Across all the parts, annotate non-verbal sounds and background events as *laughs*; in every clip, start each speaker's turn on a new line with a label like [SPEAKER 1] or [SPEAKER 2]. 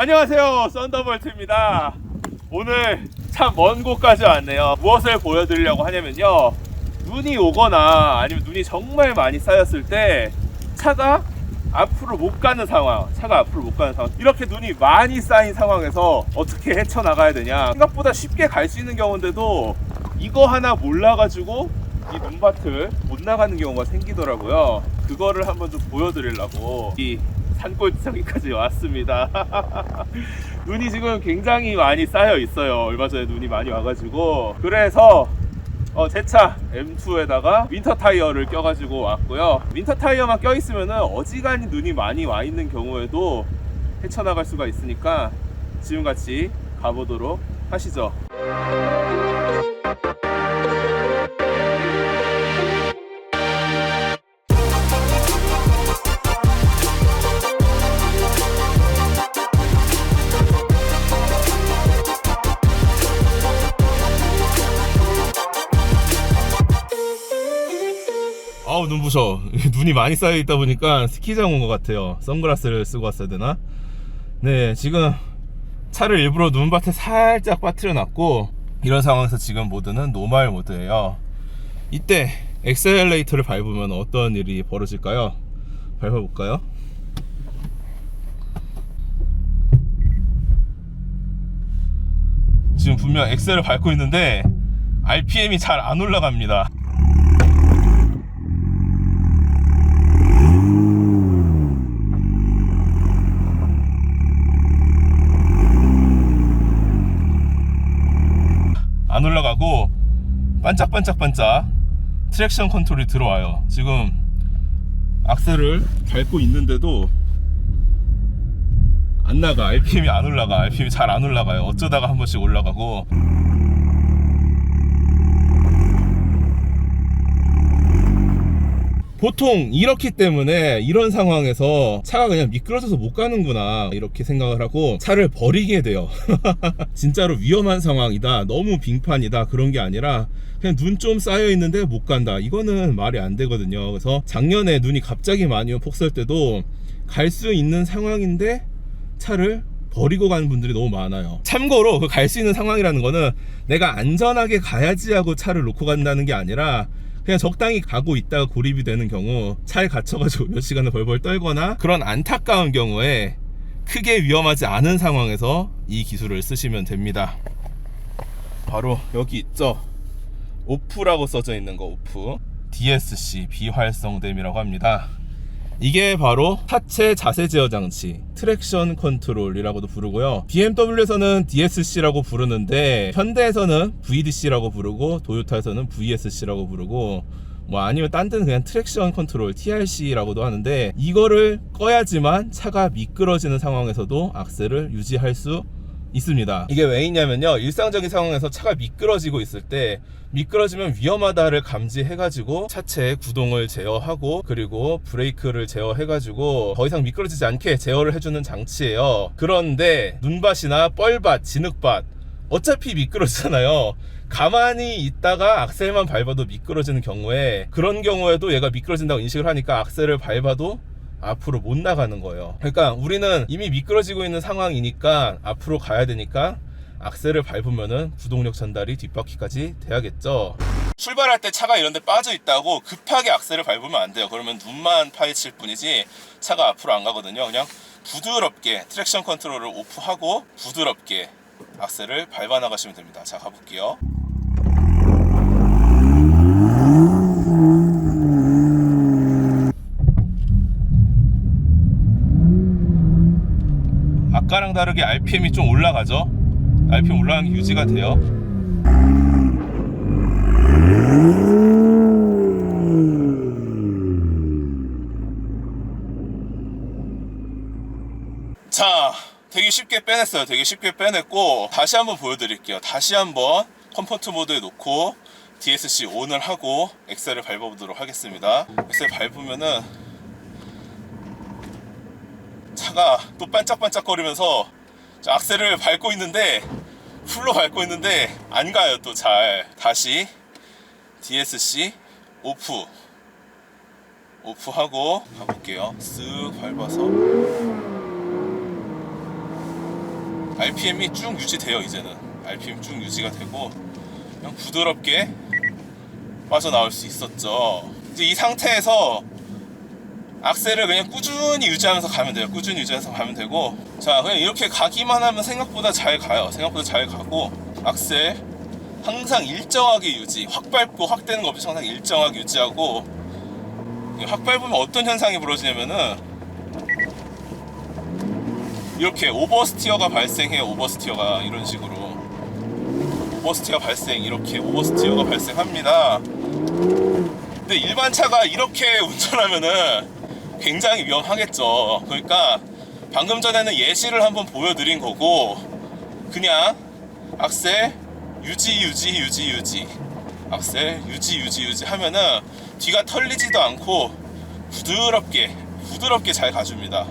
[SPEAKER 1] 안녕하세요 썬더볼트입니다. 오늘 참 먼 곳까지 왔네요. 무엇을 보여드리려고 하냐면요. 눈이 오거나 아니면 눈이 정말 많이 쌓였을 때 차가 앞으로 못 가는 상황 차가 앞으로 못 가는 상황. 이렇게 눈이 많이 쌓인 상황에서 어떻게 헤쳐나가야 되냐. 생각보다 쉽게 갈 수 있는 경우인데도 이거 하나 몰라가지고 이 눈밭을 못 나가는 경우가 생기더라고요. 그거를 한번 좀 보여드리려고. 이 산골짜기까지 왔습니다 *laughs* 눈이 지금 굉장히 많이 쌓여 있어요 얼마 전에 눈이 많이 와가지고 그래서 어, 제 차 M2에다가 윈터 타이어를 껴가지고 왔고요. 윈터 타이어만 껴있으면 어지간히 눈이 많이 와 있는 경우에도 헤쳐나갈 수가 있으니까 지금 같이 가보도록 하시죠. 아우 눈부셔. *laughs* 눈이 많이 쌓여 있다 보니까 스키장 온 것 같아요. 선글라스를 쓰고 왔어야 되나? 네 지금 차를 일부러 눈밭에 살짝 빠뜨려 놨고 이런 상황에서 지금 모드는 노말 모드예요. 이때 엑셀레이터를 밟으면 어떤 일이 벌어질까요? 밟아볼까요? 지금 분명 엑셀을 밟고 있는데 RPM이 잘 안 올라갑니다 안 올라가고 반짝반짝반짝 트랙션 컨트롤이 들어와요. 지금 악셀을 밟고 있는데도 안 나가. *laughs* RPM이 안 올라가. RPM이 잘 안 올라가요. 어쩌다가 한 번씩 올라가고. 보통 이렇기 때문에 이런 상황에서 차가 그냥 미끄러져서 못 가는구나 이렇게 생각을 하고 차를 버리게 돼요. *laughs* 진짜로 위험한 상황이다. 너무 빙판이다. 그런 게 아니라 그냥 눈 좀 쌓여 있는데 못 간다. 이거는 말이 안 되거든요. 그래서 작년에 눈이 갑자기 많이 온 폭설 때도 갈 수 있는 상황인데 차를 버리고 가는 분들이 너무 많아요. 참고로 그 갈 수 있는 상황이라는 거는 내가 안전하게 가야지 하고 차를 놓고 간다는 게 아니라 그냥 적당히 가고 있다가 고립이 되는 경우 차에 갇혀가지고 몇 시간을 벌벌 떨거나 그런 안타까운 경우에 크게 위험하지 않은 상황에서 이 기술을 쓰시면 됩니다. 바로 여기 있죠. 오프라고 써져 있는 거 오프. DSC 비활성됨이라고 합니다. 이게 바로 하체 자세 제어 장치 트랙션 컨트롤이라고도 부르고요. BMW에서는 DSC라고 부르는데 현대에서는 VDC라고 부르고 도요타에서는 VSC라고 부르고 뭐 아니면 딴 데는 그냥 트랙션 컨트롤 TRC라고도 하는데 이거를 꺼야지만 차가 미끄러지는 상황에서도 악셀을 유지할 수 있습니다. 이게 왜 있냐면요. 일상적인 상황에서 차가 미끄러지고 있을 때 미끄러지면 위험하다를 감지해가지고 차체의 구동을 제어하고 그리고 브레이크를 제어해가지고 더 이상 미끄러지지 않게 제어를 해주는 장치예요. 그런데 눈밭이나 뻘밭, 진흙밭 어차피 미끄러지잖아요. 가만히 있다가 악셀만 밟아도 미끄러지는 경우에 그런 경우에도 얘가 미끄러진다고 인식을 하니까 악셀을 밟아도 앞으로 못 나가는 거예요. 그러니까 우리는 이미 미끄러지고 있는 상황이니까 앞으로 가야 되니까 악셀을 밟으면은 구동력 전달이 뒷바퀴까지 돼야겠죠. 출발할 때 차가 이런 데 빠져 있다고 급하게 악셀을 밟으면 안 돼요. 그러면 눈만 파헤칠 뿐이지 차가 앞으로 안 가거든요. 그냥 부드럽게 트랙션 컨트롤을 오프하고 부드럽게 악셀을 밟아 나가시면 됩니다. 자, 가볼게요. 아까랑 다르게 RPM이 좀 올라가죠. RPM 올라가는 게 유지가 돼요. 자, 되게 쉽게 빼냈어요. 되게 쉽게 빼냈고 다시 한번 보여드릴게요. 다시 한번 컴포트 모드에 놓고 DSC ON을 하고 엑셀을 밟아보도록 하겠습니다. 엑셀 밟으면은 차가 또 반짝반짝거리면서 저 악셀을 밟고 있는데 풀로 밟고 있는데 안 가요 또 잘. 다시 DSC 오프. 오프하고 가볼게요. 쓱 밟아서. RPM이 쭉 유지돼요 이제는. RPM 쭉 유지가 되고 그냥 부드럽게 빠져나올 수 있었죠. 이제 이 상태에서 악셀을 그냥 꾸준히 유지하면서 가면 돼요. 꾸준히 유지해서 가면 되고. 자 그냥 이렇게 가기만 하면 생각보다 잘 가요. 생각보다 잘 가고 악셀 항상 일정하게 유지 확 밟고 확 되는 거 없이 항상 일정하게 유지하고. 확 밟으면 어떤 현상이 벌어지냐면은 이렇게 오버스티어가 발생해요 오버스티어가 이런 식으로. 오버스티어 발생 이렇게 오버스티어가 발생합니다. 근데 일반 차가 이렇게 *laughs* 운전하면은 굉장히 위험하겠죠. 그러니까 방금 전에는 예시를 한번 보여드린 거고 그냥 악셀 유지 유지 유지 유지. 악셀 유지 유지 유지 하면은 뒤가 털리지도 않고 부드럽게 부드럽게 잘 가줍니다.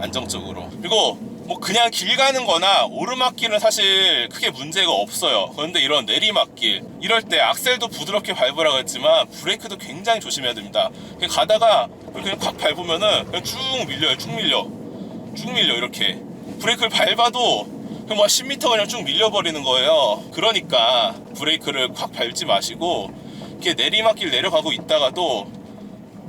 [SPEAKER 1] 안정적으로. 그리고 뭐 그냥 길 가는 거나 오르막길은 사실 크게 문제가 없어요. 그런데 이런 내리막길 이럴 때 악셀도 부드럽게 밟으라고 했지만 브레이크도 굉장히 조심해야 됩니다. 가다가 그냥 콱 밟으면은 그냥 쭉 밀려요 쭉 밀려. 쭉 밀려 이렇게. 브레이크를 밟아도 그냥 뭐 10m 그냥 쭉 밀려버리는 거예요. 그러니까 브레이크를 콱 밟지 마시고 이렇게 내리막길 내려가고 있다가도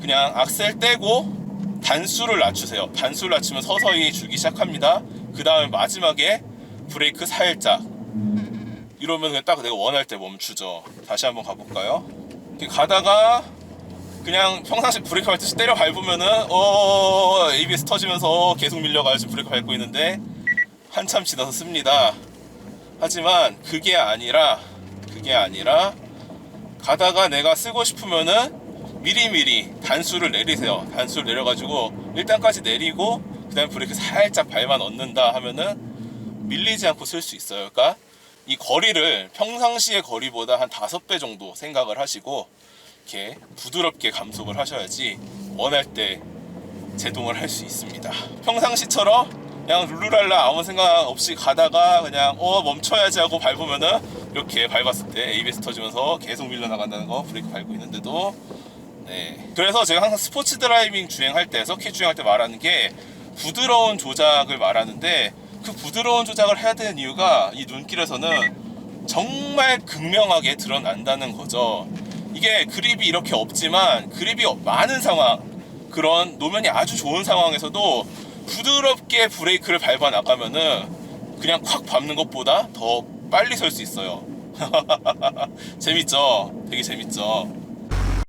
[SPEAKER 1] 그냥 악셀 떼고 단수를 낮추세요. 단수를 낮추면 서서히 줄기 시작합니다. 그 다음에 마지막에 브레이크 살짝. 이러면 그냥 딱 내가 원할 때 멈추죠. 다시 한번 가볼까요? 이렇게 가다가 그냥 평상시 브레이크 밟듯이 때려 밟으면은 어 ABS 터지면서 계속 밀려가요. 지금 브레이크 밟고 있는데 한참 지나서 씁니다. 하지만 그게 아니라 그게 아니라 가다가 내가 쓰고 싶으면은 미리미리 단수를 내리세요. 단수를 내려가지고 1단까지 내리고 그 다음에 브레이크 살짝 밟아 넣는다 하면은 밀리지 않고 쓸 수 있어요. 그러니까 이 거리를 평상시의 거리보다 한 다섯 배 정도 생각을 하시고 이렇게 부드럽게 감속을 하셔야지 원할 때 제동을 할 수 있습니다. 평상시처럼 그냥 룰루랄라 아무 생각 없이 가다가 그냥 어 멈춰야지 하고 밟으면은 이렇게 밟았을 때 ABS 터지면서 계속 밀려나간다는 거 브레이크 밟고 있는데도 네. 그래서 제가 항상 스포츠 드라이빙 주행할 때, 서킷 주행할 때 말하는 게 부드러운 조작을 말하는데 그 부드러운 조작을 해야 되는 이유가 이 눈길에서는 정말 극명하게 드러난다는 거죠. 이게 그립이 이렇게 없지만 그립이 많은 상황, 그런 노면이 아주 좋은 상황에서도 부드럽게 브레이크를 밟아 나가면은 그냥 콱 밟는 것보다 더 빨리 설 수 있어요. *laughs* 재밌죠? 되게 재밌죠?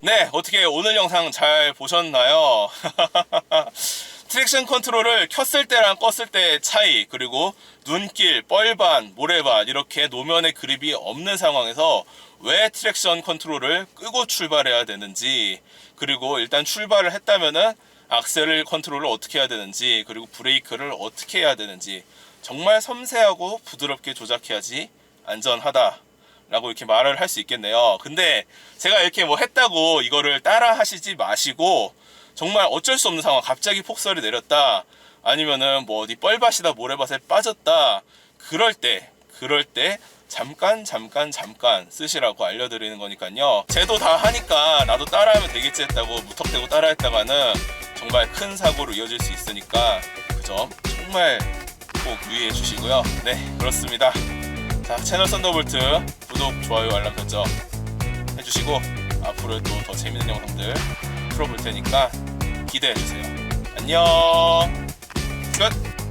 [SPEAKER 1] 네, 어떻게 오늘 영상 잘 보셨나요? *laughs* 트랙션 컨트롤을 켰을 때랑 껐을 때의 차이, 그리고 눈길, 뻘반, 모래반, 이렇게 노면의 그립이 없는 상황에서 왜 트랙션 컨트롤을 끄고 출발해야 되는지, 그리고 일단 출발을 했다면은 악셀을 컨트롤을 어떻게 해야 되는지, 그리고 브레이크를 어떻게 해야 되는지, 정말 섬세하고 부드럽게 조작해야지 안전하다. 라고 이렇게 말을 할 수 있겠네요. 근데 제가 이렇게 뭐 했다고 이거를 따라 하시지 마시고 정말 어쩔 수 없는 상황 갑자기 폭설이 내렸다. 아니면은 뭐 어디 뻘밭이다 모래밭에 빠졌다. 그럴 때 그럴 때 잠깐 잠깐 잠깐 쓰시라고 알려드리는 거니까요. 쟤도 다 하니까 나도 따라하면 되겠지 했다고 무턱대고 따라했다가는 정말 큰 사고로 이어질 수 있으니까 그 점 정말 꼭 유의해 주시고요. 네 그렇습니다. 자 채널 썬더볼트 구독, 좋아요, 알람 설정 해주시고 앞으로 또 더 재밌는 영상들 풀어볼 테니까 기대해주세요. 안녕 끝!